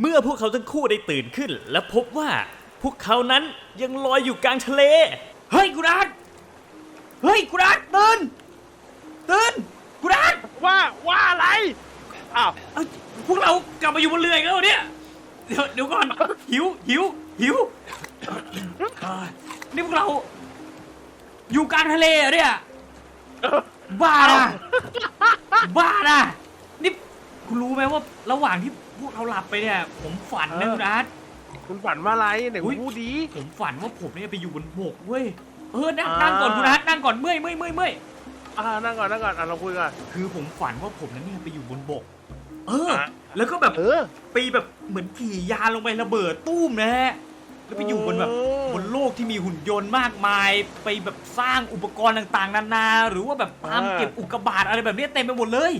เมื่อพวกเขาทั้งคู่ได้ตื่นขึ้น และพบว่าพวกเขานั้นยังลอยอยู่กลางทะเล เฮ้ยคุณอาร์ตเฮ้ยคุณอาร์ตตื่นตื่นคุณอาร์ตว่าว่าอะไรอ้าวเอ้ยพวกเรากลับมาอยู่บนเรืออีกแล้วเนี่ยเดี๋ยวเดี๋ยวก่อนหิวหิวหิวเอ้ยนี่พวกเรา อยู่กลางทะเลเหรอเนี่ยบ้านะบ้านะนี่คุณรู้ไหมว่าระหว่างที่ พวกเราหลับไปเนี่ย ผมฝันนะคุณอาร์ตคุณฝันว่าอะไรไหนอุ๊คุยณพูดดี ผมฝันว่าผมเนี่ยไปอยู่บนบกเว้ย เออ นั่งอ่านั่งก่อนคุณอาร์ตนั่งก่อนเมื่อยเมื่อยเมื่อยเมื่อยอ่านั่งก่อนนั่งก่อนอะเราคุยกันคือผมฝันว่าผมนั้นเนี่ยไปอยู่บนบก เอออะแล้วก็แบบเออไปแบบเหมือนขี่ยานลงไประเบิดตู้มนะฮะแล้วไปอยู่บนแบบโอ้บนโลกที่มีหุ่นยนต์มากมาย ไปแบบสร้างอุปกรณ์ต่างๆ นานา หรือว่าแบบตามเก็บอุกกาบาตอะไรแบบเนี้ยเต็มไปหมดเลย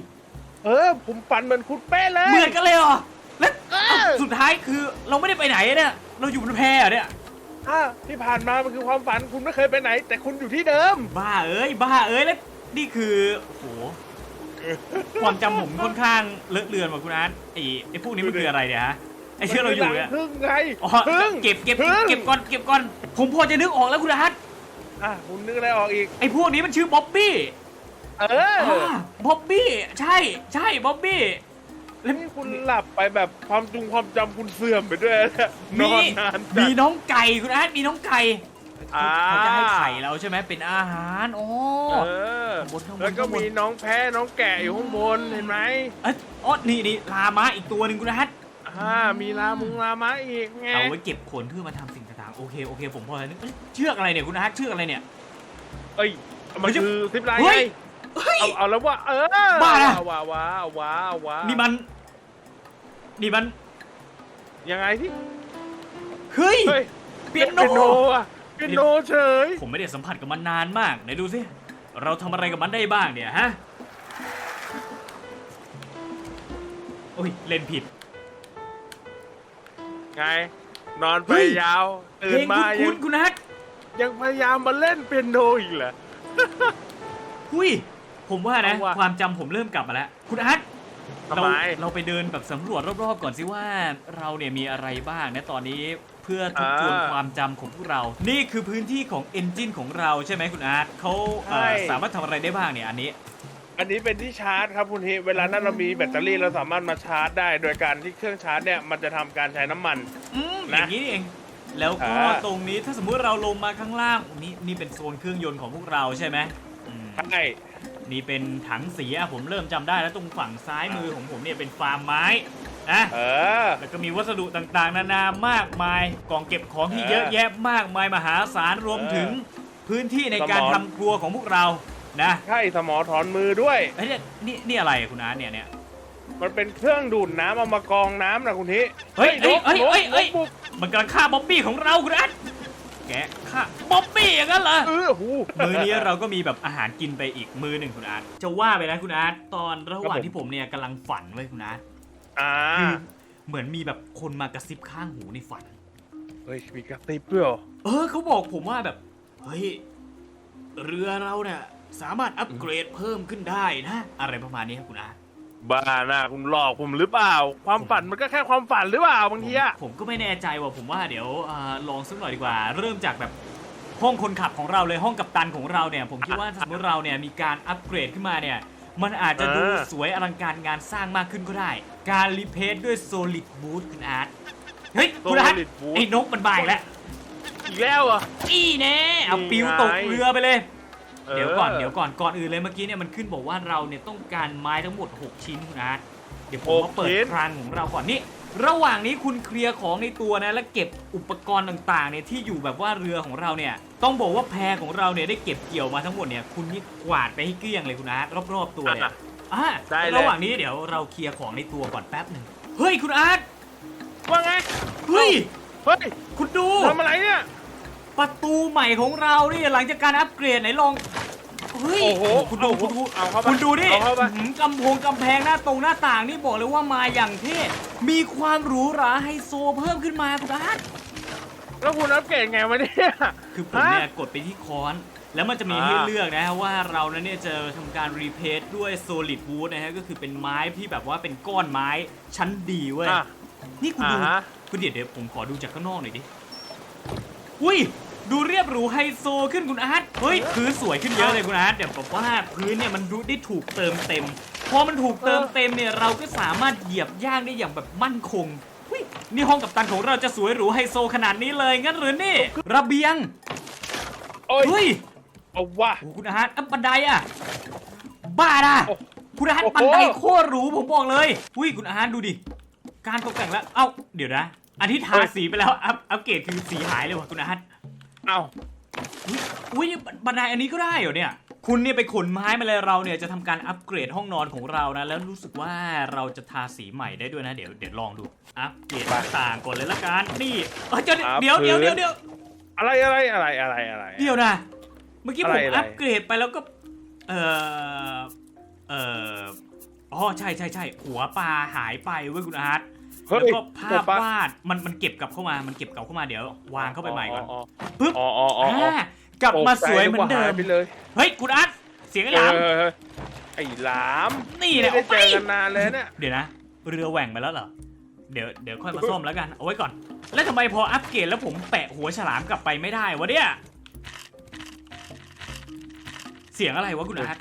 เออ ผมฝันเหมือนคุณเป้เลยเหมือนกันเลยเหรอแล้วเออเอ้าสุดท้ายคือเราไม่ได้ไปไหนเนี่ยเราอยู่บนแพเหรอเนี่ย อะที่ผ่านมามันคือความฝันคุณไม่เคยไปไหน แต่คุณอยู่ที่เดิม บ้าเอ้ยบ้าเอ้ยแล้วนี่คือโอ้โหความจำผมค่อนข้างเลอะเลือนว่ะคุณอาร์ตไอ้ไอ้พวกนี้มันคืออะไรเนี่ยฮะไอ้เชื่อเราอยู่เนี่ยพึ่งไงอ๋อพึ่งเก็บเก็บพึ่งเก็บก่อนเก็บก่อนผมพอจะนึกออกแล้วคุณอาร์ตอะคุณนึกอะไรออกอีกไอ้พวกนี้มันชื่อบ๊อบบี้ เอออ่าบ๊อบบี้ ใช่ ใช่บ๊อบบี้ แล้วนี่คุณหลับไปแบบความจงความจำคุณเสื่อมไปด้วยนะนมีอนนานจัมีดน้องไก่คุณอาร์ตมีน้องไก่อ่าเขาจะให้ไข่เราใช่ไหมเป็นอาหารโอ้ เออ ข้างบนข้างบน แล้วก็ข้างบนมีน้องแพ้น้องแกะอยู่ข้างบนเห็นไหมเอ้ยอ๋อนี่นี่ลามาอีกตัวหนึ่งคุณอาร์ตอ่ามีลามุงลามะอีกไง เอาไว้เก็บขนเพื่อมาทำสิ่งต่างๆโอเคโอเคผมพอจะนึกเอ้ยเชือกอะไรเนี่ยคุณอาร์ตเชือกอะไรเนี่ย เอ้ย มันคือซิปไลน์เฮ้ไงย เฮ้ย เอาเอาแล้วว่าเออบ้านะ ว้าว้าว้าว้านี่มัน นี่มัน ยังไงที่เฮ้ย เฮ้ยเปียโนเปียโนอะเปียโนเฉยผมไม่ได้สัมผัสกับมันนานมากไหนดูสิ เราทำอะไรกับมันได้บ้างเนี่ยฮะ โอ้ย เล่นผิด ไง นอนไปเฮ้ย ยาวเพตื่ลนงมายัคุ้งนๆคุณนัทยังพยายามมาเล่นเปียโนอีกเหรอ หุย ผมว่านะ เอาว่ะความจำผมเริ่มกลับมาแล้ว คุณอาร์ตทำเราไม เราไปเดินแบบสำรวจรอบๆก่อนสิว่าเราเนี่ยมีอะไรบ้างนะตอนนี้เพื่อทบทวนความจำของพวกเรา นี่คือพื้นที่ของเอนจินของเราใช่ไหมคุณอาร์ตเขาเอ่อสามารถทำอะไรได้บ้างเนี่ยอันนี้ อันนี้เป็นที่ชาร์จครับคุณฮิเวลานั้นเรามีแบตเตอรี่เราสามารถมาชาร์จได้ โดยการที่เครื่องชาร์จเนี่ยมันจะทำการใช้น้ำมัน อืมอนะย่างนี้นี่เอง แล้วก็อ่า ตรงนี้ถ้าสมมุติเราลงมาข้างล่างนี่นี่เป็นโซนเครื่องยนต์ของพวกเราใช่ไหมอืมใช่ นี่เป็นถังสีอะผมเริ่มจำได้แล้วตรงฝั่งซ้ายมือของผมเนี่ยเป็นฟาร์มไม้นะเออ แล้วก็มีวัสดุต่างๆ นานามากมายกล่องเก็บของที่เออเยอะแยะมากมายมหาศาลรวมเออถึงพื้นที่ในการสมทำรครัวของพวกเรานะใช่สมอถอนมือด้วย เฮ้ยเนี่ยนี่นี่อะไรอะคุณอาร์ตเนี่ยเนี่ย มันเป็นเครื่องดูดน้ำเอามากรองน้ำนะคุณฮิเฮ้ยเฮ้ยเฮ้ยนกเฮ้ยเฮ้ยนกบุกมันกำลังฆ่าบ๊อบบี้ของเราคุณอาร์ต แกะฆ่าบ๊อบบี้อย่างนั้นเหรอ เออหู มือนี้เราก็มีแบบอาหารกินไปอีกมือหนึ่งคุณอาร์ตจะว่าไปนะคุณอาร์ตตอนระหว่างที่ผมเนี่ยกำลังฝันไว้ยคุณอาร์ตอ่าคือเหมือนมีแบบคนมากระซิบข้างหูในฝัน เฮ้ยมีกระติบด้วยเหรอเออเขาบอกผมว่าแบบเฮ้ยเรือเราเนี่ยสามารถอัปเกรดเพิ่มขึ้นได้นะ อะไรประมาณนี้ครับคุณอาร์ต บ้านะคุณหลอกผมหรือเปล่า ความฝันมันก็แค่ความฝันหรือเปล่าบางทีอะผมผมก็ไม่แน่ใจว่าผมว่าเดี๋ยวอาลองสักหน่อยดีกว่า เริ่มจากแบบห้องคนขับของเราเลยห้องกัปตันของเราเนี่ย ผมคิดว่าถ้าสมมติเราเนี่ยมีการอัปเกรดขึ้นมาเนี่ย มันอาจจะดูสวยอลังการงานสร้างมากขึ้นก็ได้ การรีเพทด้วย Solid Boot คุณอาร์ตเฮ้ยคุณอาร์ต Solid Boot ไอ้นกมันบายแล้วอีกแล้วเหรอ อีแน่เอานี่ไงปิวตกเรือไปเลย เดี๋ยวก่อนเดี๋ยวก่อนก่อนอื่นเลยเมื่อกี้เนี่ยมันขึ้นบอกว่าเราเนี่ยต้องการไม้ทั้งหมด 6 ชิ้นคุณอาร์ตเดี๋ยวผมมาเปิดคลังของเราก่อนนี่ระหว่างนี้คุณเคลียร์ของในตัวนะและเก็บอุปกรณ์ต่างๆเนี่ยที่อยู่แบบว่าเรือของเราเนี่ยต้องบอกว่าแพของเราเนี่ยได้เก็บเกี่ยวมาทั้งหมดเนี่ยคุณนี่กวาดไปให้เกลี้ยงเลยคุณอาร์ตรอบๆตัวเนี่ยอะอ่าได้เลยระหว่างนี้เดี๋ยวเราเคลียร์ของในตัวก่อนแป๊บหนึ่งเฮ้ยคุณอาร์ตว่าไงเฮ้ยเฮ้ยคุณดูทำอะไรเนี่ย ประตูใหม่ของเราเนี่ยหลังจากการอัปเกรดไหนลองเฮ้ยโอ้โหคุณดูคุณดูเอาเข้าไปคุณดูนี่เอาเข้าไปอื้อหือกำโพงกำแพงหน้าตรงหน้าต่างนี่บอกเลยว่ามาอย่างเท่มีความหรูหราไฮโซเพิ่มขึ้นมาคุณอาร์ต แล้วคุณอัปเกรดไงวะเนี่ย คือผมเนี่ยฮะกดไปที่ค้อน แล้วมันจะมีอ่า ให้เลือกนะว่าเรานั้นเนี่ยจะทำการรีเพทด้วย solid wood นะฮะก็คือเป็นไม้ที่แบบว่าเป็นก้อนไม้ชั้นดีเว้ย อะ นี่คุณอ่าดูฮะ คุณเดี๋ยวเดี๋ยวผมขอดูจากข้างนอกหน่อยดิ อุ้ย ดูเรียบหรูไฮโซขึ้นคุณอาร์ตเฮ้ยพื้นสวยขึ้นเยอะเลยคุณอาร์ตเดี๋ยวบอกว่าพื้นเนี่ยมันดูได้ถูกเติมเต็มพอมันถูกเติมเต็มเนี่ยเราก็สามารถเหยียบย่างได้อย่างแบบมั่นคงอุ้ยนี่ห้องกับตันของเราจะสวยหรูไฮโซขนาดนี้เลยงั้นหรือนี่ ระเบียงโอ้ยเฮ้ยเอาว่ะโอ้คุณอาร์ตอะบันไดอะ บ้าน่ะโอ้คุณอาร์ตโอ้โหบันไดโคตรหรูผมบอกเลยอุ้ยคุณอาร์ตดูดิ การตกแต่งแล้ว เอ้า เดี๋ยวนะ อันที่ทาสีไปแล้วอัพอัปเกรดคือสีหายเลยว่ะคุณอาร์ตเอาอุ๊ยอุ้ยนี่บันไดอันนี้ก็ได้เหรอเนี่ย คุณเนี่ยไปขนไม้มาเลยเราเนี่ยจะทำการอัปเกรดห้องนอนของเรานะ แล้วรู้สึกว่าเราจะทาสีใหม่ได้ด้วยนะเดี๋ยวเดี๋ยวลองดูอัปเกรดต่างๆก่อนเลยละกันนี่เอ้ยเดี๋ยวเดี๋ยวเดี๋ยวเดี๋ยวเดี๋ยวอะไรอะไรอะไรอะไรอะไร เดี๋ยวนะ เมื่อกี้ผมอะไรอะไรอัปเกรดไปแล้วก็ เออเอออ๋อใช่ใช่ใช่หัวปลาหายไปเว้ยคุณอาร์ตเฮ้ย แล้วก็ภาพผมปะวาดมันมันเก็บกลับเข้ามา มันเก็บกลับเข้ามาเดี๋ยววางเข้าไปใหม่ก่อนปึ๊บอ๋ออ๋ออ๋ออ๋ออ่ากลับมาสวยเหมือนเดิตกใจมกว่าหายไปเลยเฮ้ยคุณอาร์ตเสียงไอ้หลามเออไอ้หลามนี่ไม่แหละได้เอาเจไปอกันนานเลยเนี่ยเดี๋ยวนะเรือแหว่งไปแล้วเหรอเดี๋ยวเดี๋ยวค่อยมาซ่อมแล้วกันเอาไว้ก่อน แล้วทำไมพออัปเกรดแล้วผมแปะหัวฉลามกลับไปไม่ได้วะเนี่ยเสียงอะไรวะคุณอาร์ต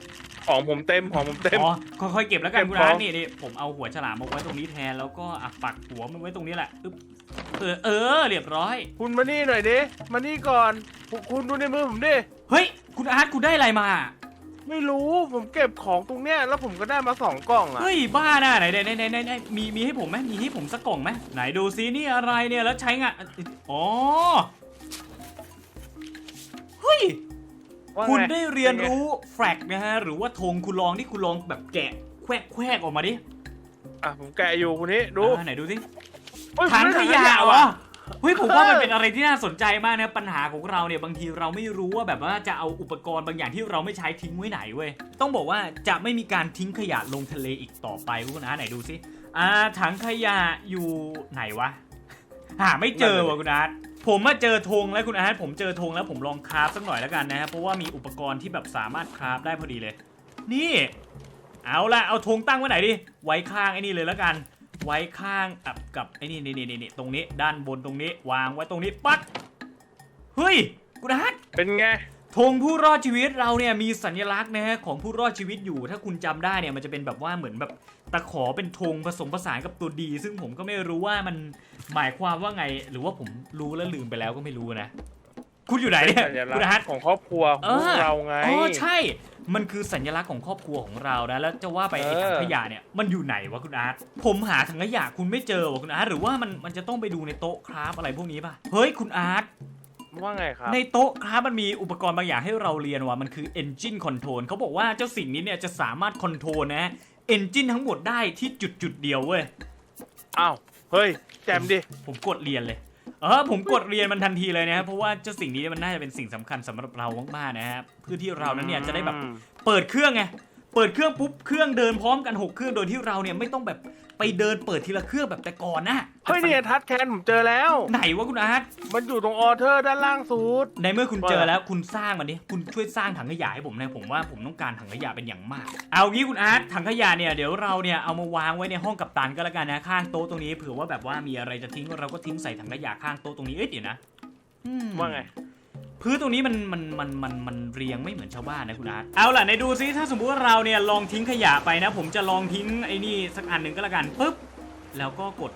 ของผมเต็มของผมเต็ม อ๋อค่อยๆเก็บแล้วกันเก็บคุณอาร์ตของ นี่นี่ผมเอาหัวฉลามมาไว้ตรงนี้แทนแล้วก็อะปักหัวมันไว้ตรงนี้แหละอึ๊บเออเออเรียบร้อย คุณมานี่หน่อยดิมานี่ก่อนคุณดูในมือผมดิ เฮ้ย คุณอาร์ตคุณได้อะไรมา ไม่รู้ผมเก็บของตรงเนี้ยแล้วผมก็ได้มาสองกล่องอะ เฮ้ยบ้าน่ะไหนไหนไหนไหนไหนไหนมีมีให้ผมไหมมีให้ผมสักกล่องไหมไหนดูซินี่อะไรเนี่ยแล้วใช้งานอ๋อเฮ้ย ว่าไงคุณได้เรียนป็ไงรู้แฟลกนะฮะ หรือว่าธงคุณลองที่คุณลองแบบแกะแควกแควกออกมาดิอะผมแกะอยู่คุณนี่ดูอ่าไหนดูสิเฮ้ยถังผมขได้ยะเหรว่ะอเฮ้ยผมว่ามันเป็นอะไรที่น่าสนใจมากนะปัญหาของเราเนี่ยบางทีเราไม่รู้ว่าแบบว่าจะเอาอุปกรณ์บางอย่างที่เราไม่ใช้ทิ้งไว้ไหนเว้ยต้องบอกว่าจะไม่มีการทิ้งขยะลงทะเลอีกต่อไปคุณอาร์ตไหนดูสิอ่าถังขยะอยู่ไหนวะหาไม่เจอว่ะคุณอาร์ต ผมมาเจอธงแล้วคุณอาร์ตผมเจอธงแล้วผมลองคราฟสักหน่อยแล้วกันนะฮะเพราะว่ามีอุปกรณ์ที่แบบสามารถคราฟได้พอดีเลย นี่ เอาละเอาธงตั้งไว้ไหนดิไว้ข้างไอ้นี่เลยแล้วกัน ไว้ข้างกับกับไอ้นี่นี่นี่นี่ตรงนี้ด้านบนตรงนี้ วางไว้ตรงนี้ปั๊กเฮ้ยคุณอาฮัทเป็นไง ธงผู้รอดชีวิตเราเนี่ยมีสัญลักษณ์นะฮะของผู้รอดชีวิตอยู่ ถ้าคุณจำได้เนี่ยมันจะเป็นแบบว่าเหมือนแบบตะขอเป็นธงผสมผสานกับตัวดี ซึ่งผมก็ไม่รู้ว่ามันหมายความว่าไง หรือว่าผมรู้แล้วลืมไปแล้วก็ไม่รู้นะ คุณอยู่ไหนเนี่ยสัญลัคุกณษฮัทณ์ของครอบครัวของเออเราไงอ๋อใช่ มันคือสัญลักษณ์ของครอบครัวของเรานะแล้วจะว่าไปไอ้เออถังขยะเนี่ยมันอยู่ไหนวะคุณอาร์ตผมหาถังขยะคุณไม่เจอวะคุณอาร์ตหรือว่ามันมันจะต้องไปดูในโต๊ะคราฟอะไรพวกนี้ป่ะเฮ้ยคุณอาร์ต ว่าไงครับ ในโต๊ะคราฟมันมีอุปกรณ์บางอย่างให้เราเรียนว่ามันคือ engine control เขาบอกว่าเจ้าสิ่งนี้เนี่ยจะสามารถคอนโทรลนะ engine ทั้งหมดได้ที่จุดจุดๆเดียวเว้ย อ้าวเฮ้ยแจมดิ ผมกดเรียนเลย เออผมกดเรียนมันทันทีเลยนะครับเพราะว่าเจ้าสิ่งนี้มันน่าจะเป็นสิ่งสำคัญสำหรับเรามากๆนะฮะเพื่อที่เรานั้นเนี่ยจะได้แบบอืมเปิดเครื่องไง เปิดเครื่องปุ๊บ เครื่องเดินพร้อมกัน 6 เครื่อง โดยที่เราเนี่ยไม่ต้องแบบ ไปเดินเปิดทีละเครื่องแบบแต่ก่อนนะเฮ้ยเนี่ยทัดแคนผมเจอแล้ว ไหนวะคุณอาร์ตมันอยู่ตรงออเทอร์ด้านล่างสุด ในเมื่อคุณว่าเจอแล้วคุณสร้างมันดิคุณช่วยสร้างถังขยะให้ผมนะผมว่าผมต้องการถังขยะเป็นอย่างมาก เอางี้คุณอาร์ตถังขยะเนี่ยเดี๋ยวเราเนี่ยเอามาวางไว้ในห้องกัปตันก็แล้วกันนะข้างโต๊ะตรงนี้เผื่อว่าแบบว่ามีอะไรจะทิ้งเราก็ทิ้งใส่ถังขยะข้างโต๊ะตรงนี้เอ้ยเดี๋ยวนะอืมว่าไง พื้นตรงนี้มันมันมันมันมันเรียงไม่เหมือนชาวบ้านนะคุณอาร์ตเอาล่ะในดูซิถ้าสมมุติว่าเราเนี่ยลองทิ้งขยะไปนะ ผมจะลองทิ้งไอ้นี่สักอันหนึ่งก็แล้วกันปุ๊บแล้วก็กด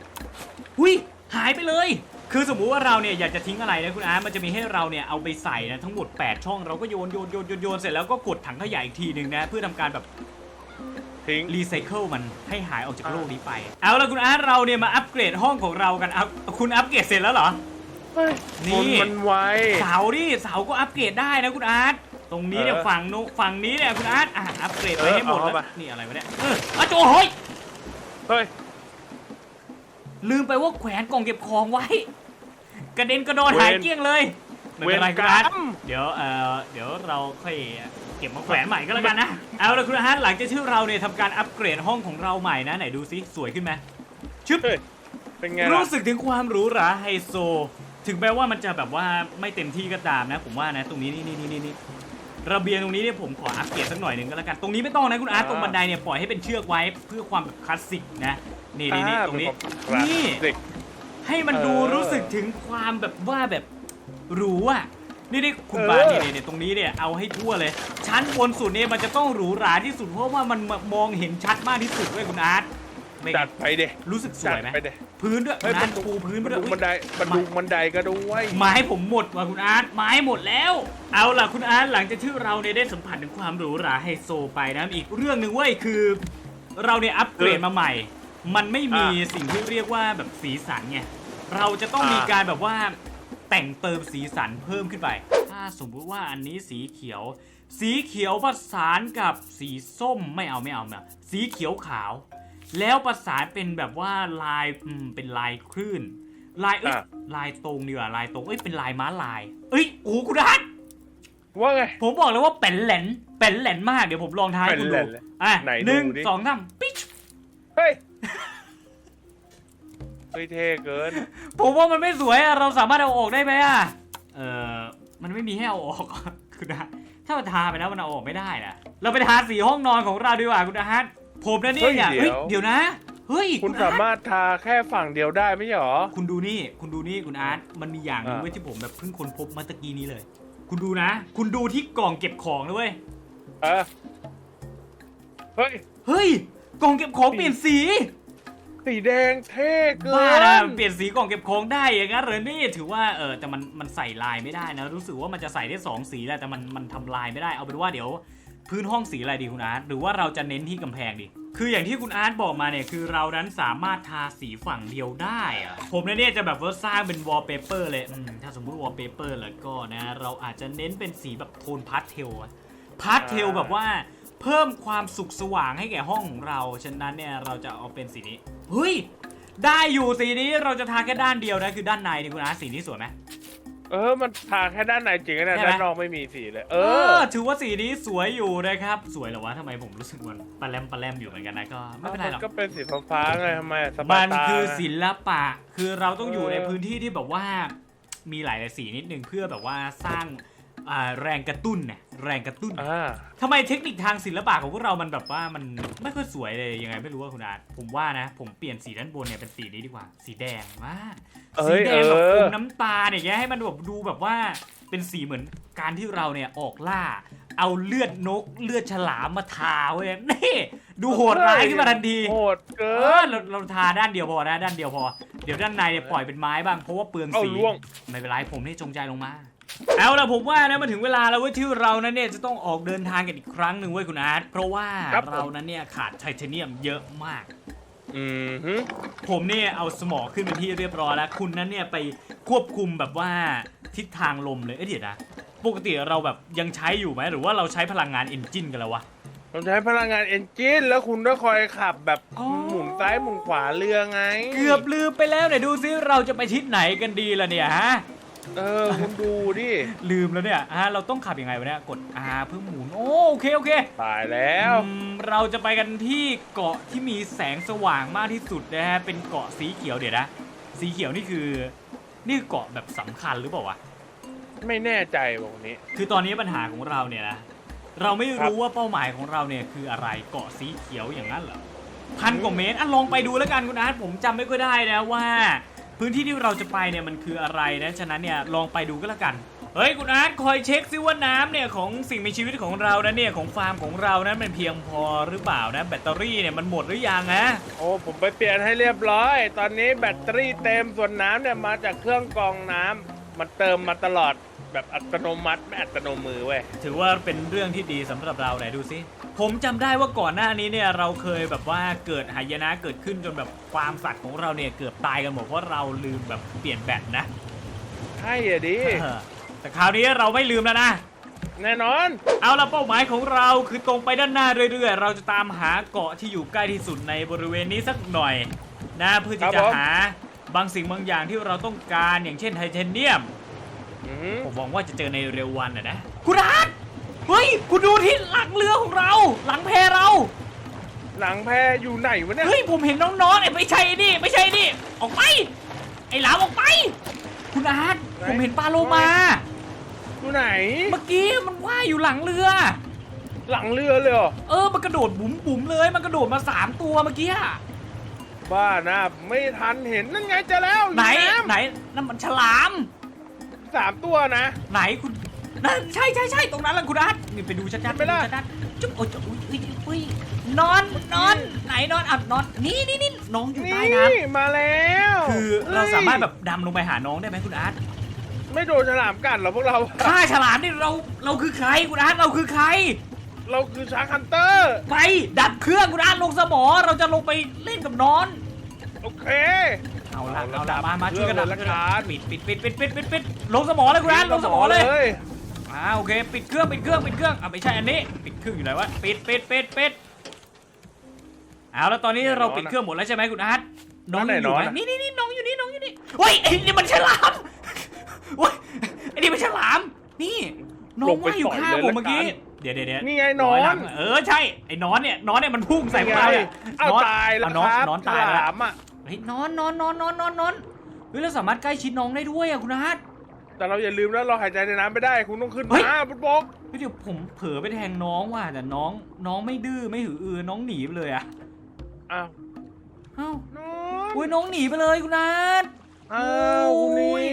หุยหายไปเลย คือสมมุติว่าเราเนี่ยอยากจะทิ้งอะไรนะคุณอาร์ตมันจะมีให้เราเนี่ยเอาไปใส่นะทั้งหมด 8 ช่องเราก็โยนโยนโยนโยนโยนเสร็จแล้วก็กดถังขยะอีกทีหนึ่งนะเพื่อทำการแบบทิ้งรีไซเคิลมันให้หายออกจากโลกนี้ไป เอาล่ะคุณอาร์ตเราเนี่ยมาอัปเกรดห้องของเรากันเอาคุณอัปเกรดเสร็จแล้วเหรอเฮ้ย นี่คนมันไว เสาดิเสาก็อัปเกรดได้นะคุณอาร์ตตรงนี้เนี่ยเออฝั่งนู้นฝั่งนี้เนี่ยคุณอาร์ตอะอัปเกรดไปเออให้หมดเอาแล้วเข้าไป นี่อะไรวะเนี่ยเอออะโจโหยเฮ้ย ลืมไปว่าแขวนกล่องเก็บของไว้ กระเด็นกระโดดเวรหายเกลี้ยงเลยไม่เป็นไรเวรคุกณรรม อาร์ตเดี๋ยวเอ่อเดี๋ยวเราค่อยเก็บมาแขวนใหม่ก็แล้วกันนะเอาละคุณอาร์ตหลังจากที่เราเนี่ยทำการอัปเกรดห้องของเราใหม่นะไหนดูซิสวยขึ้นไหมชึบ เฮ้ย เป็นไงล่ะ รู้สึกถึงความหรูหราไฮโซ ถึงแม้ว่ามันจะแบบว่าไม่เต็มที่ก็ตามนะ ผมว่านะ ตรงนี้นี่นี่นี่นี่ระเบียงตรงนี้เนี่ยผมขออัปเกรดสักหน่อยหนึ่งก็แล้วกัน ตรงนี้ไม่ต้องนะคุณอาร์ตตรงบันไดเนี่ยปล่อยให้เป็นเชือกไว้เพื่อความแบบคลาสสิกนะ นี่นี่นี่อ่าตรงนี้เป็นี่คลาสสิกให้มันดูเออรู้สึกถึงความแบบว่าแบบหรูอะนี่นี่คุณเออบานี่นี่นี่ตรงนี้เนี่ยเอาให้ทั่วเลย ชั้นบนสุดเนี่ยมันจะต้องหรูหราที่สุดเพราะว่ามันมองเห็นชัดมากที่สุดเว้ยคุณอาร์ต ไม่จัดไปเด็รู้สึกสจัวดยไหมไปเด็พื้นด้วยเฮ้คุยณอาร์ตมันดู ปูพื้นไปมันด้ดูวยบันไดมันดูบันไดก็ด้วยไม้ผมหมดว่ะคุณอาร์ตไม้หมดแล้ว เอาล่ะคุณอาร์ตหลังจากที่เราเนี่ยได้สัมผัสถึงความหรูหราไฮโซไปนะอีกเรื่องหนึ่งเว้ยคือ เราเนี่ยอัปเกรดมาใหม่ มันไม่มีสิ่งที่เรียกว่าแบบสีสันไงเราจะต้องมีการแบบว่าแต่งเติมสีสันเพิ่มขึ้นไป ถ้าสมมุติว่าอันนี้สีเขียว สีเขียวประสานกับสีส้มไม่เอาไม่เอาไม่เอาสีเขียวขาว แล้วประสานเป็นแบบว่าลายอืมเป็นลายคลื่น ลายเอ้ยอะ ลายตรงดีกว่าลายตรงเอ้ยเป็นลายม้าลาย เอ้ยโอ้โหคุณอาร์ตว่าไง ผมบอกเลยว่าเป็นแหลนเป็นแหลนมากเดี๋ยวผมลองทายให้คุณเป็นดูแหลนเลยอะไหนหนึ่งดูดิ สองสามปิ๊ชเฮ้ยเฮ้ยเท่เกิน ผมว่ามันไม่สวยอะเราสามารถเอาออกได้ไหมอะเออมันไม่มีให้เอาออก คุณอาร์ตถ้ามันทาไปแล้วมันเอาออกไม่ได้นะเราไปทาสีห้องนอนของเราดีกว่าคุณอาร์ต ผมนะเนี่ยอยากเฮ้เฮ้ยยเดี๋ยวเดี๋ยวนะ เฮ้ยคุณอาสาร์ตมารถทาแค่ฝั่งเดียวได้ไม่ใช่หรอ คุณดูนี่ คุณดูนี่คุณอาร์ต มันมีอย่างหนึงอ่า เว้ยที่ผมแบบเพิ่งค้นพบเมื่อตะกี้นี้เลย คุณดูนะ คุณดูที่กล่องเก็บของนะเว้ย เออเฮ้ย เฮ้ย กล่องเก็บของเปลี่ยนสี สีแดงเท่เกิบ้านนะเปลี่ยนสีกล่องเก็บของได้อย่างนั้นเหรอนี่ถือว่าเออแต่มันมันใส่ลายไม่ได้นะ รู้สึกว่ามันจะใส่ได้สองสีแหละแต่มันมันทำลายไม่ได้เอาเป็นว่าเดี๋ยว พื้นห้องสีอะไรดีคุณอาร์ตหรือว่าเราจะเน้นที่กำแพงดีคืออย่างที่คุณอาร์ตบอกมาเนี่ยคือเรานั้นสามารถทาสีฝั่งเดียวได้อะผมเนี่ยจะแบบว่าสร้างเป็นวอลเปเปอร์เลยอืมถ้าสมมติวอลเปเปอร์แล้วก็นะเราอาจจะเน้นเป็นสีแบบโทนพาสเทลอะพาสเทลแบบว่าเพิ่มความสุขสว่างให้แก่ห้องของเราฉะนั้นเนี่ยเราจะเอาเป็นสีนี้เฮ้ยได้อยู่สีนี้เราจะทาแค่ด้านเดียวนะคือด้านในนี่คุณอาร์ตสีนี้สวยไหม เออ มันทาแค่ด้านในจริงนะใช่ไหม ด้านนอกไม่มีสีเลย เอเออ อ ถือว่าสีนี้สวยอยู่นะครับ สวยเหรอวะทำไมผมรู้สึกมันปลาแรมปลาแรมอยู่เหมือนกันนะก็ไม่เป็นไรหรอก ก็เป็นสีฟ้าๆไงทำไมสบามัยนตาคือไงศิลปะ คือเราต้องอยู่เออในพื้นที่ที่แบบว่า มีหลายๆสีนิดนึงเพื่อแบบว่าสร้าง อ่าแรงกระตุ้นเนี่ยแรงกระตุ้นอ่า ทำไมเทคนิคทางศิลปะของพวกเรามันแบบว่ามันไม่ค่อยสวยเลยยังไงไม่รู้ว่าคุณอาร์ตผมว่านะ ผมเปลี่ยนสีด้านบนเนี่ยเป็นสีนี้ดีกว่า สีแดงมากเอ้สียแดงแบบเออ อมน้ำตาลอย่างเงี้ยให้มันแบบดูแบบว่าเป็นสีเหมือนการที่เราเนี่ยออกล่า เอาเลือดนกเลือดฉลามมาทาเว้ยนี่ดูโหดร้ายขึ้นมาทันที โหดเกิเออน เราเราทาด้านเดียวพอนะด้านเดียวพอ เดี๋ยวด้านในเนี่ยปล่อยเป็นไม้บ้างเพราะว่าเปลืองเอาสีล่วง ไม่เป็นไรผมนี่จงใจลงมา เอาละผมว่านะมาถึงเวลาแล้วเว้ยที่เรานั้นเนี่ยจะต้องออกเดินทางกันอีกครั้งหนึ่งเว้ยคุณอาร์ตเพราะว่าครับผม เรานั้นเนี่ยขาดไทเทเนียมเยอะมาก อืมฮึผมเนี่ยเอาสมอขึ้นเป็นที่เรียบร้อยแล้ว คุณนั้นเนี่ยไปควบคุมแบบว่าทิศทางลมเลยเอ้ยเดี๋ยวนะปกติเราแบบยังใช้อยู่ไหมหรือว่าเราใช้พลังงานเอนจินกันแล้ววะ ผมใช้พลังงานเอนจินแล้วคุณก็คอยขับแบบอ๋อ หมุนซ้ายหมุนขวาเรือไงเกือบลืมไปแล้วเนี่ยดูซิเราจะไปทิศไหนกันดีล่ะเนี่ยฮะ เออคุณดูดิลืมแล้วเนี่ยฮะเราต้องขับยังไงวะเนี่ยกด R เพื่อหมุนโอโอเคโอเคตายแล้ว อืมเราจะไปกันที่เกาะที่มีแสงสว่างมากที่สุดนะฮะเป็นเกาะสีเขียวเดี๋ยวนะ สีเขียวนี่คือ นี่คือเกาะแบบสำคัญหรือเปล่าวะ ไม่แน่ใจบอกนี้ คือตอนนี้ปัญหาของเราเนี่ยนะเราไม่รู้ว่าเป้าหมายของเราเนี่ยคืออะไรเกาะสีเขียวอย่างนั้นเหรอพันกว่าเมตรอะลองไปดูแล้วกันคุณอาร์ตผมจำไม่ค่อยได้นะว่า พื้นที่ที่เราจะไปเนี่ยมันคืออะไรนะฉะนั้นเนี่ยลองไปดูก็แล้วกันเฮ้ยคุณอาร์ตคอยเช็คซิว่าน้ำเนี่ยของสิ่งมีชีวิตของเรานะเนี่ยของฟาร์มของเรานั้นมันเพียงพอหรือเปล่านะ แบตเตอรี่เนี่ยมันหมดหรือยังนะโอ้ผมไปเปลี่ยนให้เรียบร้อย ตอนนี้แบตเตอรี่เต็มส่วนน้ำเนี่ยมาจากเครื่องกรองน้ำมันเติมมาตลอดแบบอัตโนมัติไม่อัตโนมือเว้ยถือว่าเป็นเรื่องที่ดีสำหรับเราไหนดูสิ ผมจำได้ว่าก่อนหน้านี้เนี่ยเราเคยแบบว่าเกิดหายนะเกิดขึ้นจนแบบฟาร์มสัตว์ของเราเนี่ยเกือบตายกันหมดเพราะเราลืมแบบเปลี่ยนแบตนะใช่อะดิเออแต่คราวนี้เราไม่ลืมแล้วนะแน่นอน เอาละเป้าหมายของเราคือตรงไปด้านหน้าเรื่อยๆ เราจะตามหาเกาะที่อยู่ใกล้ที่สุดในบริเวณนี้สักหน่อย นะเพื่อที่จะครับผมหาบางสิ่งบางอย่างที่เราต้องการอย่างเช่นไทเทเนียมอือหือผมหวังว่าจะเจอในเร็ววันนะนะคุณอาร์ต เฮ้ยคุณดูที่หลังเรือของเรา หลังแพเรา หลังแพอยู่ไหนวะเนี่ย เฮ้ยผมเห็นน้องๆไอ้ไม่ใช่นี่ไม่ใช่นี่ ออกไป ไอ้หลามออกไป คุณอาร์ตผมเห็นปลาโลมา อยู่ไหน เมื่อกี้มันว่ายอยู่หลังเรือ หลังเรือเลยเหรอเออมันกระโดดบุ๋มบุ๋มๆเลย มันกระโดดมาสามตัวเมื่อกี้อะบ้านะไม่ทันเห็นนั่นไงเจอแล้วไหนอยู่ไหนนั่นมันฉลาม สามตัวนะ ไหนคุณ นั่นใช่ใช่ใช่ตรงนั้นแหละคุณอาร์ตนี่ไปดูชัดๆเห็ไปนไหมดูล่ะชัดๆจุ๊บโอ้ยอุ้ยอุ้ยอุ้ยนอนนอนไหนนอนอะนอนนี่นี่นี่น้องอยู่นี่ใต้น้มาแล้วำคือเราสามารถแบบดำลงไปหาน้องได้ไหมคุณอาร์ตไม่โดนฉลามกัดเหรอพวกเราฆ่าฉลามนี่เราเราคือใครคุณอาร์ตเราคือใคร เราคือชาร์คฮันเตอร์ ไปดับเครื่องคุณอาร์ตลงสมอเราจะลงไปเล่นกับน้องโอเค เอาละเอาละเอาละดับมามาช่วยกันดับเครื่องเลยละกัน ปิดปิดปิดปิดปิดปิดปิดลงสมอเลยคุณอาร์ตลงสมอเลย ย อ่าโอเคปิดเครื่องปิดเครื่องปิดเครื่องอะไม่ใช่อันนี้ปิดเครื่องอยู่ไหนวะปิดปิดปิดปิดเอาแล้วตอนนี้เราปิดเครื่องหมดแล้วใช่ไหมคุณอาร์ตน้องยังอยู่ไหมนี่นี่นี่น้องอยู่นี่น้องอยู่นี่เฮ้ยไอ้นี่มันฉลามเฮ้ยไอ้นี่มันฉลาม นี่น้องว่ายอยู่ข้างผมเมื่อกี้เดี๋ยวเดี๋ยวเดี๋ยวนี่ไงนอร้อยหลันงเออใช่ไอ้นอนเนี่ยนอนเนี่ยมันพุ่งใส่พวกเราเนี่ยเอานอนตายแล้วเอนอนครับนอนฉตายแล้วลามอะเฮ้ยนอนนอนนอนนอนนอนนอนเฮ้ยเราสามารถใกล้ชิดน้องได้ด้วยอะคุณอาร์ต แต่เราอย่าลืมนะเราหายใจในน้ำไม่ได้คุณต้องขึ้นเฮ้ย มาบนบกเฮ้ยเดี๋ยวผมเผลอไปแทงน้องว่ะแต่น้องน้องไม่ดื้อไม่หืออือน้องหนีไปเลยอะอ้าวเอ้าน้องอุ้ยน้องหนีไปเลยคุณอาร์ตอ้าวคุณนี่โอ้ย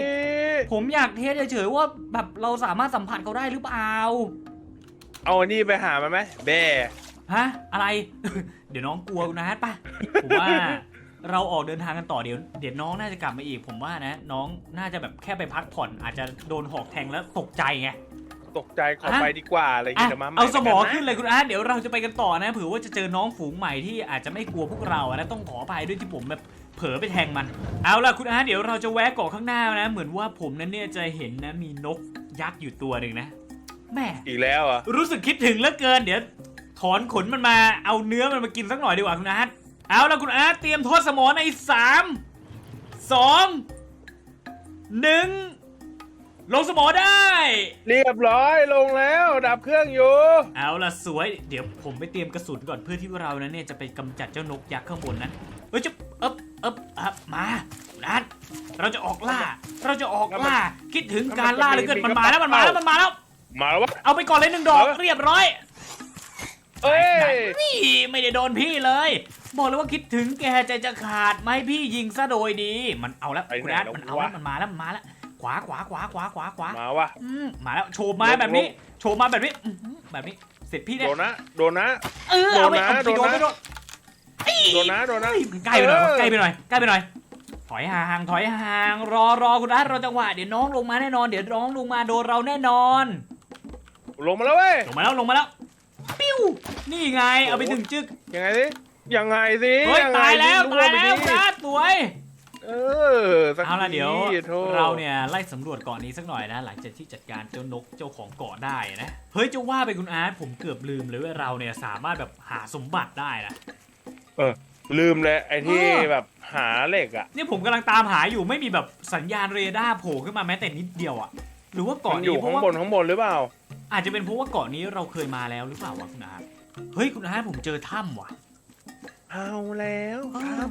ผมอยากเทสเฉยๆว่าแบบเราสามารถสัมผัสเขาได้หรือเปล่า เอาอันนี้ไปหามันไหมแบฮะ อะไร เดี๋ยวน้องกลัวคุณอาร์ตป่ะ ผมว่า เราออกเดินทางกันต่อเดี๋ยวเดี๋ยวน้องน่าจะกลับมาอีกผมว่านะ น้องน่าจะแบบแค่ไปพักผ่อน อาจจะโดนหอกแทงแล้วตกใจไงตกใจขออะไปดีกว่าอะไรอย่างอะเงี้ยดี๋ยวมาใหเอาสมองแล้วกัะขึ้นเลยคุณอาร์ตเดี๋ยวเราจะไปกันต่อนะเผื่อว่าจะเจอน้องฝูงใหม่ที่อาจจะไม่กลัวพวกเราอะนะต้องขออภัยด้วยที่ผมแบบเผลอไปแทงมัน เอาล่ะคุณอาร์ตเดี๋ยวเราจะแวะเกาะข้างหน้านะ เหมือนว่าผมนั้นเนี่ยจะเห็นนะมีนกยักษ์อยู่ตัวหนึ่งนะแม่อีกแล้วเหรอะรู้สึกคิดถึงเหลือเกิน เดี๋ยวถอนขนมันมาเอาเนื้อมันมากินสักหน่อยดีกว่าคุณอาร์ต เอาล่ะคุณอาร์ตเตรียมทอดสมอในสามสองหนึ่งลงสมอได้ เรียบร้อยลงแล้ว ดับเครื่องอยู่ เอาล่ะสวย เดี๋ยวผมไปเตรียมกระสุนก่อนเพื่อที่เรานั้นเนี่ยจะไปกำจัดเจ้านกยักษ์ข้างบนนั้นเอ้ยจะเอ๊บเอ๊บอับมานัดเราจะออกล่า เราจะออกล่า คิดถึงการล่าเหลือเกินมันมาแล้วมันมาแล้วมันมาแล้ว มาแล้ววะ เอาไปก่อนเลยหนึ่งดอกเอาเรียบร้อย เอ้ยไหนนี่ไม่ได้โดนพี่เลย บอกเลยว่าคิดถึงแกใจจะขาดไหมพี่ยิงซะโดยดี มันเอาแล้วคุณนัทมันเอาแล้วมันมาแล้วมันมาแล้วขวาขวาขวาขวาขวาขวามาวะ อืมมาแล้วโฉบมาแบบนี้โฉบมาแบบนี้อื้อหือแบบนี้เสร็จพี่โดเนี่ยนนะ โดนนะ เออเอาไปโดนนะเอาไปโดนโดนนะไม่โดนเอ้ยโดนนะ โดนนะ เฮ้ยมันใกล้ไปหน่อยวะเออ ใกล้ไปหน่อยใกล้ไปหน่อย ถอยห่างถอยห่างรอรอคุณนัทรอจังหวะเดี๋ยวน้องลงมาแน่นอนเดี๋ยวน้องลงมาโดนเราแน่นอน ลงมาแล้วเว้ย ลงมาแล้วลงมาแล้วปิ้วนี่ไงเอาไปถึงจึกยังไงสิ ยังไงสิเฮ้ยงไงตายแล้วสิตายแล้วร่งไปดินะสวยเออสักเอาล่ะเดี๋ยวทีโธ่เราเนี่ยไล่สำรวจเกาะนี้สักหน่อยนะ หลังจากที่จัดการเจ้านกเจ้าของเกาะได้นะเฮ้ยจะว่าไปคุณอาร์ตผมเกือบลืมเลยว่าเราเนี่ยสามารถแบบหาสมบัติได้นะลืมเลยไอ้ที่เออ แบบหาเหล็กอะนี่ผมกำลังตามหาอยู่ไม่มีแบบสัญญาณเรดาร์โผล่ขึ้นมาแม้แต่นิดเดียวอะหรือว่ามัเกาะนอยู่นี้เพข้างราะว่าบนข้างบนหรือเปล่า อาจจะเป็นเพราะว่าเกาะนี้เราเคยมาแล้วหรือเปล่าวะคุณอาร์ตเฮ้ยคุณอาร์ตผมเจอถ้ำว่ะ เอาแล้วเออท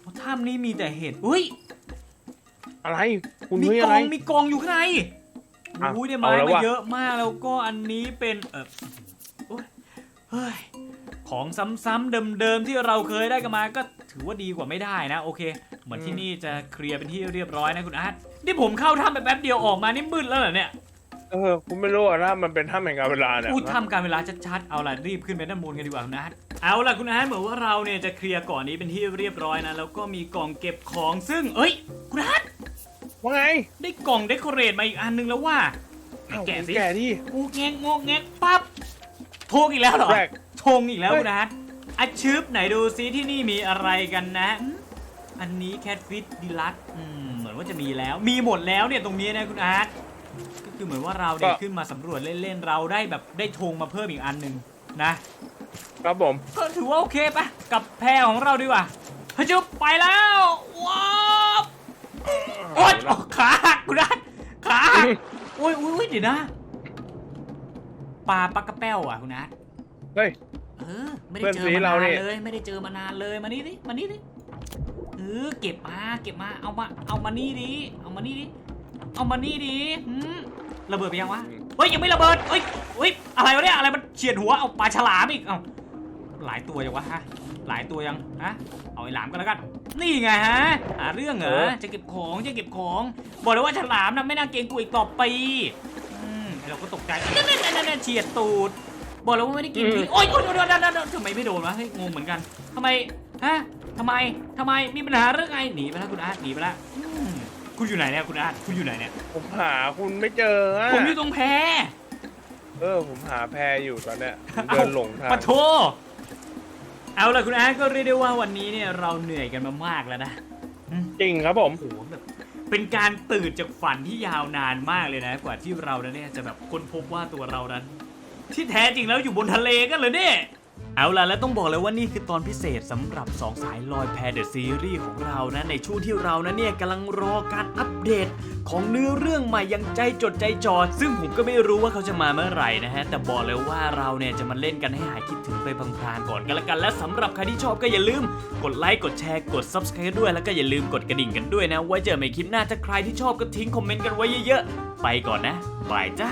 เพราะถ้ำนี้มีแต่เห็ดเฮ้ยำอะไร คุณมีเฮ้ยกอะอไรงมีกองอยู่ข้างในอะอุ้ยได้เอาไม้แล้วมาว่ะ เยอะมากแล้วก็อันนี้เป็นเออโอ๊ยเฮ้ยของซ้ำๆเดิมๆที่เราเคยได้กันมาก็ถือว่าดีกว่าไม่ได้นะโอเค เหมือนที่นี่จะเคลียร์เป็นที่เรียบร้อยนะคุณอาร์ตนี่ผมเข้าถ้ำไปแป๊บเดียวออกมานี่มืดแล้วเหรอเนี่ย เออคุณไม่รู้อะถ้ามันเป็นถ้ำแห่งการเวลาเนี่ยพูดทำการเวลาชัดๆ เอาล่ะรีบขึ้นไปด้านบนกันดีกว่าคุณอาร์ตเอาล่ะคุณอาร์ตเหมือนว่าเราเนี่ยจะเคลียร์เก่อนนี้เป็นที่เรียบร้อยนะ แล้วก็มีกล่องเก็บของซึ่ง เอ้ย คุณอาร์ตว่าไงได้กล่องเดคอเรทมาอีกอันนึงแล้วว่าอ้าวแกะสิแกะดิงงแงงงงแงงปั๊บโทงอีกแล้วเหรอแรกชงอีกแล้วเฮ้ย คุณอาร์ตอาชืบไหนดูซิที่นี่มีอะไรกันนะอืมอันนี้แคทฟิตดิลัสอืมเหมือนว่าจะมีแล้ว มีหมดแล้วเนี่ยตรงนี้นะคุณอาร์ต ก็คือเหมือนว่าเราเนี่ยขึ้นมาสำรวจเล่นๆเราได้แบบได้ธงมาเพิ่มอีกอันหนึ่งนะ ครับผม ก็ถือว่าโอเคปะกับแพรของเราดีกว่าฮะจุบไปแล้วว้าวโอ๊ยโอ้ขาหักคุณนัทขาหักโอ้ยโอ้ยโอ้ยเดี๋ยวนะปลาปักกระแป้วอะคุณนัทเฮ้ย เออไม่ได้เพื่อนเจสีอมาเรานานนี่เลย ไม่ได้เจอมานานเลยมานี่ดิมานี่ดิเออเก็บมาเก็บมาเอามาเอามานี่ดิเอามานี่ดิ เอามานี่ดิหืมระเบิดไปยังวะ เฮ้ยยังไม่ระเบิดเฮ้ยเฮ้ยอะไรวะเนี่ยอะไรมันเฉียดหัวเอาปลาฉลามอีก เอาหลายตัวจังวะฮะ หลายตัวยังฮะ เอาไอ้หลามกันแล้วกัน นี่ไงฮะ หาเรื่องเหรอเออจะเก็บของจะเก็บของ บอกเลยว่าฉลามนะไม่น่าเกรงกูอีกต่อไปอืมไอ้เราก็ตกใจนั่นนั่นนั่นนั่นเฉียดตูด บอกเลยว่าไม่ได้กินพริกโอ๊ยโอ๊ยโดนโดนโดนโดนทำไมไม่โดนวะเฮ้ยงงเหมือนกันทำไมฮะทำไมทำไมมีปัญหาเรื่องไงหนีไปแล้วคุณอาร์ตหนีไปแล้วอืม คุณอยู่ไหนเนี่ยคุณอาร์ตคุณอยู่ไหนเนี่ย ผมหาคุณไม่เจออะผมอยู่ตรงแพเออผมหาแพรอยู่ตอนเนี้ยผมเดินหลงทางปะโทเอาล่ะคุณอาร์ตก็เรียกได้ว่าวันนี้เนี่ยเราเหนื่อยกันมามากแล้วนะ จริงครับผม โอ้โหแบบเป็นการตื่นจากฝันที่ยาวนานมากเลยนะ กว่าที่เรานั้นเนี่ยจะแบบค้นพบว่าตัวเรานั้น ที่แท้จริงแล้วอยู่บนทะเลกันเลยเนี่ย เอาล่ะแล้วต้องบอกเลยว่านี่คือตอนพิเศษสำหรับ 2 สายลอยแพเดอะซีรีส์ของเรานะในช่วงที่เรานั้นเนี่ยกำลังรอการอัปเดต ของเนื้อเรื่องใหม่ยังใจจดใจจ่อซึ่งผมก็ไม่รู้ว่าเขาจะมาเมื่อไหร่นะฮะ แต่บอกเลยว่าเราเนี่ยจะมาเล่นกันให้หายคิดถึงไปพลางๆก่อนกันละกัน และสำหรับใครที่ชอบก็อย่าลืม กดไลค์กดแชร์กด subscribe ด้วยแล้วก็อย่าลืมกดกระดิ่งกันด้วยนะไว้เจอใหม่คลิปหน้าถ้าใครที่ชอบก็ทิ้งคอมเมนต์กันไว้เยอะๆไปก่อนนะบายจ้า